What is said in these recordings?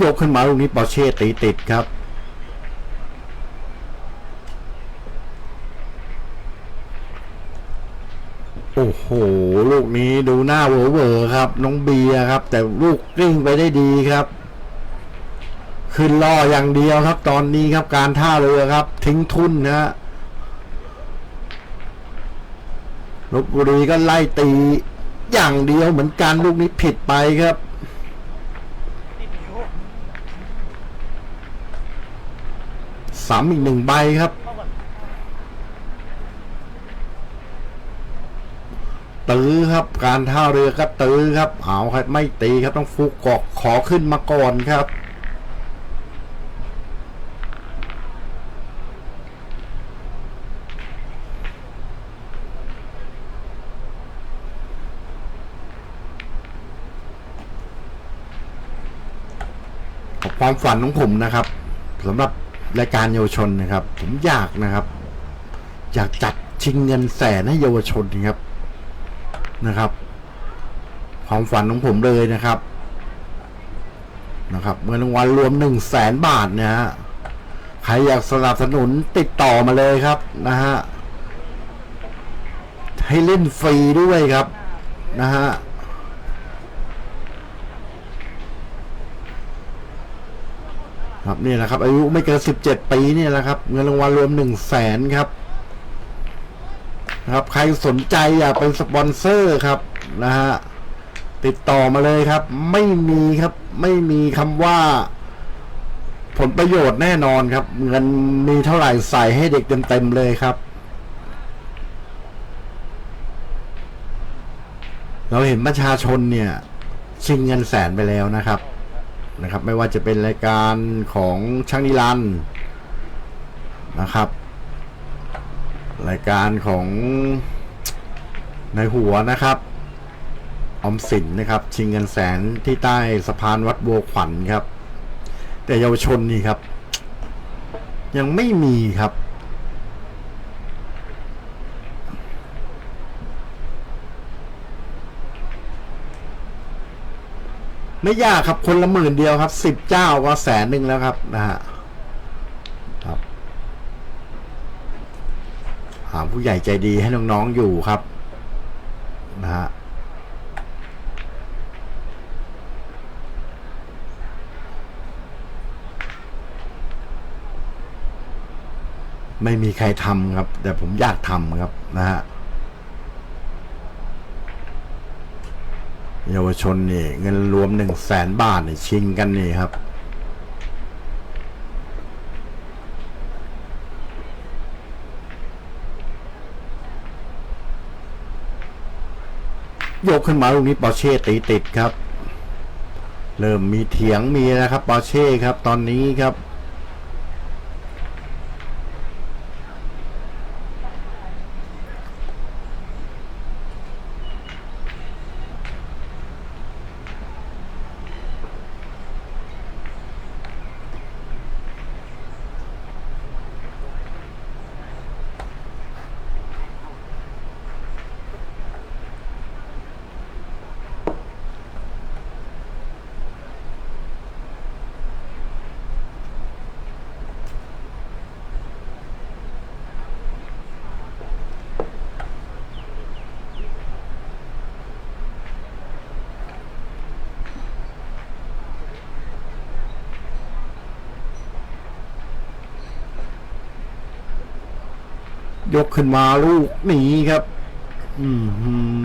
ยกขึ้นมาลูกนี้ปอเช่ตีติดครับ โอ้โห ลูกนี้ดูหน้าเวอร์เวอร์ครับ น้องเบียครับ แต่ลูกกลิ้งไปได้ดีครับ ขึ้นล่ออย่างเดียวครับ ตอนนี้ครับการท่าเรือครับ ทิ้งทุนนะฮะลบบุรีก็ไล่ตีอย่างเดียวเหมือนกันลูกนี้ผิดไปครับ สามอีกหนึ่งใบครับ ตื้อครับการท่าเรือก็ตื้อครับเอาครับไม่ตีครับต้องฟุกกอกขอขึ้นมาก่อนครับความฝันของผมนะครับสำหรับ รายการเยาวชนนะครับ ผมอยากนะครับ อยากจัดชิงเงินแสนให้เยาวชนครับนะครับ ความฝันของผมเลยนะครับ นะครับเงินรางวัลรวมหนึ่งแสนบาทเนี่ยฮะใครอยากสนับสนุนติดต่อมาเลยครับนะฮะให้เล่นฟรีด้วยครับนะฮะ ครับนี่แหละครับ อายุไม่เกินสิบเจ็ดปีนี่แหละครับ เงินรางวัลรวมหนึ่งแสนครับนะครับ ใครสนใจอยากเป็นสปอนเซอร์ครับนะฮะติดต่อมาเลยครับ ไม่มีครับ ไม่มีคำว่า ผลประโยชน์แน่นอนครับ เงินมีเท่าไหร่ใส่ให้เด็กเต็มๆเลยครับ เราเห็นประชาชนเนี่ยชิงเงินแสนไปแล้วนะครับ นะครับ ไม่ว่าจะเป็นรายการของช่างนิรันด์นะครับ รายการของในายหัวนะครับออมสินนะครับ ชิงเงินแสนที่ใต้สะพานวัดโบขวัญครับ แต่เยาวชนนี่ครับ ยังไม่มีครับ ไม่ยากครับคนละหมื่นเดียวครับสิบเจ้าก็แสนหนึ่งแล้วครับนะฮะครับหาผู้ใหญ่ใจดีให้น้องๆอยู่ครับนะฮะไม่มีใครทำครับ แต่ผมอยากทำครับนะฮะ เยาวชนนี่ เงินรวมหนึ่งแสนบาทนี่ชิงกันนี่ครับยกขึ้นมาลูกนี้ปอเช่ตีติดครับ เริ่มมีเถียงมีนะครับปอเช่ครับ ตอนนี้ครับ ยกขึ้นมาลูกหนีครับ อื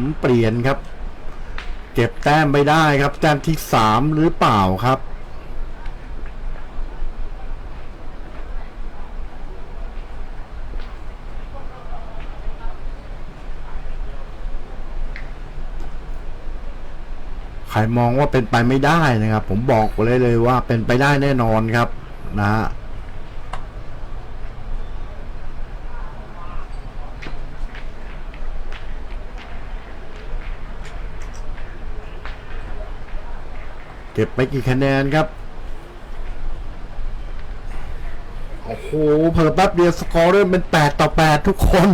มเปลี่ยนครับ เก็บแต้มไปได้ครับ แต้มที่สามหรือเปล่าครับใครมองว่าเป็นไปไม่ได้นะครับ ผมบอกเลยเลยว่าเป็นไปได้แน่นอนครับ นะฮะ เก็บไปกี่คะแนนครับ โอ้โหเพิ่มแป๊บเดียวสกอร์เริ่มเป็น 8 ต่อ 8 ทุกคน